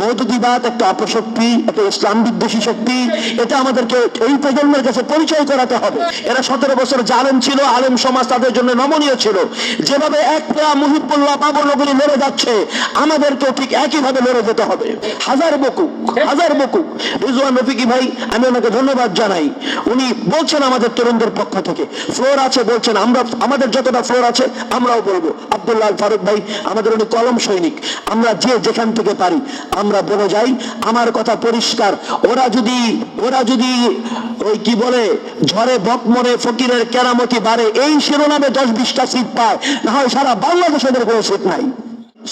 মৌদুদিবাদ একটা অপশক্তি, একটা ইসলাম বিদ্বেষী শক্তি, এটা আমাদেরকে এই প্রজন্মের কাছে পরিচয় করাতে হবে। এরা সতেরো বছর জালেম ছিল, আলেম সমাজ তাদের জন্য নমনীয় ছিল। যেভাবে এক পেয়া মুহিবুল্লাহ বাবরনগরী লড়ে যাচ্ছে, আমাদেরকেও ঠিক একইভাবে লড়ে যেতে হবে। হাজার বকুক হাজার বকুক। রিজওয়ান রফিকি ভাই, আমি ওনাকে ধন্যবাদ জানাই। উনি বলছেন আমাদের তরুণদের পক্ষ থেকে, ফ্লোর আছে, বলছেন, আমরা, আমাদের যতটা ফ্লোর আছে, আমরাও বলব। আব্দুল্লাহ ফারুক ভাই, আমাদের উনি কলম সৈনিক। আমরা যে যেখান থেকে পারি আমরা বলে যাই, আমার কথা পরিষ্কার। ওরা যদি ওরা যদি ওই কি বলে ঝরে বক মরে ফকিরের কেরামতি বাড়ে, এই শিরোনামে দশ বিশটা সিট পায়, না হয় সারা বাংলাদেশের ওদের কোনো সিট নাই।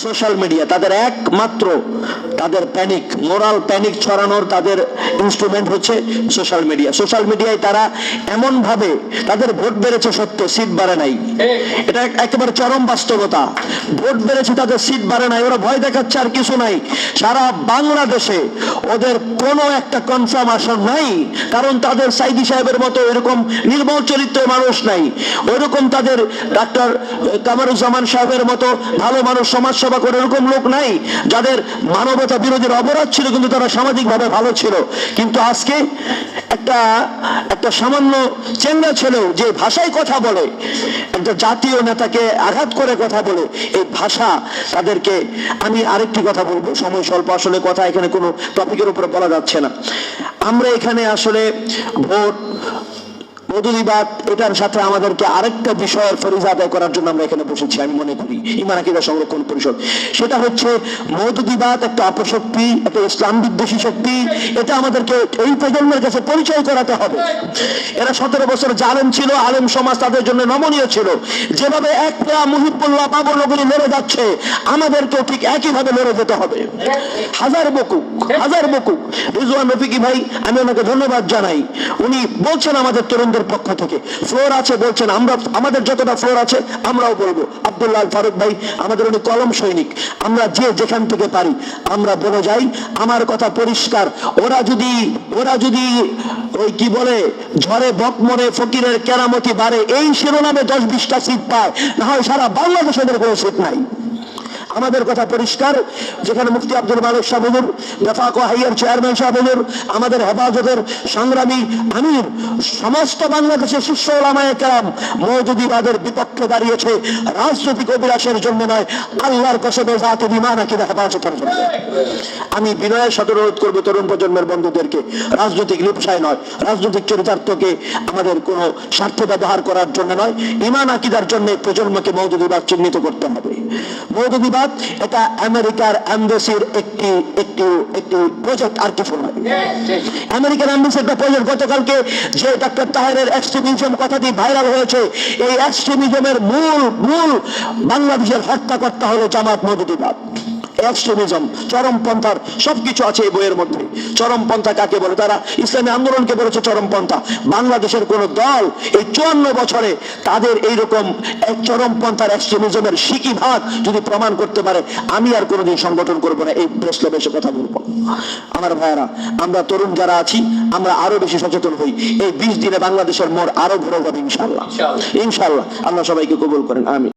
সোশ্যাল মিডিয়া তাদের একমাত্র তাদের প্যানিক মোরাল প্যানিক ছড়ানোর তাদের ইনস্ট্রুমেন্ট হচ্ছে সোশ্যাল মিডিয়া সোশ্যাল মিডিয়ায় তারা এমন ভাবে তাদের ভোট বেড়েছে সত্য সিট বাড়ে নাই। এটা একেবারে চরম বাস্তবতা। ভোট বেড়েছে, তাদের সিট বাড়ে নাই। ওরা ভয় দেখাচ্ছে আর কিছু নাই। সারা বাংলাদেশে ওদের কোনো একটা কনফার্ম আসন নাই। কারণ তাদের সাইদি সাহেবের মতো এরকম নির্মল চরিত্রের মানুষ নাই। ওইরকম তাদের ডাক্তার কামারুজ্জামান সাহেবের মতো ভালো মানুষ সমাজ সেবা করে এরকম লোক নাই। যাদের মানবতা বিরোধীর অপরাধ ছিল, কিন্তু তারা সামাজিকভাবে ভালো ছিল। কিন্তু আজকে একটা একটা সামান্য চেঙ্গা ছেলেও যে ভাষায় কথা বলে, একটা জাতীয় নেতাকে আঘাত করে কথা বলে, এই ভাষা তাদেরকে আমি আরেকটি কথা বলব, সময় স্বল্প, আসলে কথা এখানে কোনো টপিকের উপরে বলা যাচ্ছে না। আমরা এখানে আসলে ভোট মধুদিবাদ এটার সাথে আমাদেরকে আরেকটা বিষয়ের ফরিজ আদায় করার জন্য আমরা এখানে বসেছি, আমি মনে করি। ইমান, আকিদা সংরক্ষণ পরিষদ। সেটা হচ্ছে মধুদিবাদ একটা অপশক্তি, একটা ইসলাম বিদ্বেষী শক্তি। এটা আমাদেরকে এই প্রজন্মের কাছে পরিচয় করাতে হবে। এরা সতেরো বছর জালেম ছিল, আলেম সমাজ তাদের জন্য নমনীয় ছিল। যেভাবে এক পেয়া মুহিবুল্লাহ বাবরনগরী লড়ে যাচ্ছে, আমাদেরকেও ঠিক একইভাবে লড়ে যেতে হবে। হাজার বকুক হাজার বকুক। রিজওয়ান রফিকি ভাই, আমি ওনাকে ধন্যবাদ জানাই। উনি বলছেন আমাদের তরুণদের পক্ষ থেকে। ফ্লোর আছে বলছেন, আমরা আমাদের যতটা ফ্লোর আছে, আমরাও বলব। আব্দুল্লাহ ফারুক ভাই, আমাদের উনি কলম সৈনিক। আমরা যে যেখান থেকে পারি, আমরা বলে যাই। আমার কথা পরিষ্কার। ওরা যদি ওরা যদি ওই কি বলে, ঝড়ে বক মরে ফকিরের কেরামতি বাড়ে, এই শিরোনামে দশ বিশটা সিট পায়, না হয় সারা বাংলাদেশে ওদের কোনো সিট নাই। আমাদের কথা পরিষ্কার। যেখানে মুফতি আব্দুল মালিক সাহেবুর বেফাক হাইয়ার চেয়ারম্যান সাহেবুর আমাদের হেফাজতের সংগ্রামী আমির, সমস্ত বাংলাদেশের শীর্ষ ওলামায়ে কেরাম মৌদুদিবাদের বিপক্ষে দাঁড়িয়েছে। রাজনৈতিক অভিলাষের জন্য নয়, আল্লাহর কসবে জাতি বিমান আকিদা হেফাজতের জন্য। আমি বিনয়ের সাথে অনুরোধ করব তরুণ প্রজন্মের বন্ধুদেরকে, রাজনৈতিক লিপসায় নয়, রাজনৈতিক চরিতার্থকে আমাদের কোনো স্বার্থ ব্যবহার করার জন্য নয়, ইমান আকিদার জন্য প্রজন্মকে মৌদুদিবাদ চিহ্নিত করতে হবে। মৌদুদিবাদ এটা আমেরিকার অ্যাম্বাসির একটি একটি একটি প্রজেক্ট আর কিছু নয় আমেরিকান একটা প্রজেক্ট গতকালকে যে ডাক্তার তাহারের এক্সট্রিমিজম কথাটি ভাইরাল হয়েছে, এই এক্সট্রিমিজমের মূল মূল বাংলাদেশের হত্যাকর্তা হলো জামাত মৌদুদিবাদ এক্সট্রিমিজম চরমপন্থার সবকিছু আছে এই বইয়ের মধ্যে। চরমপন্থা কাকে বলে? তারা ইসলামী আন্দোলনকে বলেছে চরমপন্থা বাংলাদেশের কোন দল এই চুয়ান্ন বছরে তাদের এইরকম এক চরমপন্থার এক্সট্রিমিজমের সিকি ভাগ যদি প্রমাণ করতে পারে আমি আর কোনোদিন সংগঠন করব না এই প্রেস ক্লাবে এসে কথা বলব। আমার ভাইয়ারা আমরা তরুণ যারা আছি আমরা আরও বেশি সচেতন হই। এই বিশ দিনে বাংলাদেশের মোড় আরও ঘুরে যাবে ইনশাল্লাহ ইনশাল্লাহ আল্লাহ সবাইকে কবুল করেন আমি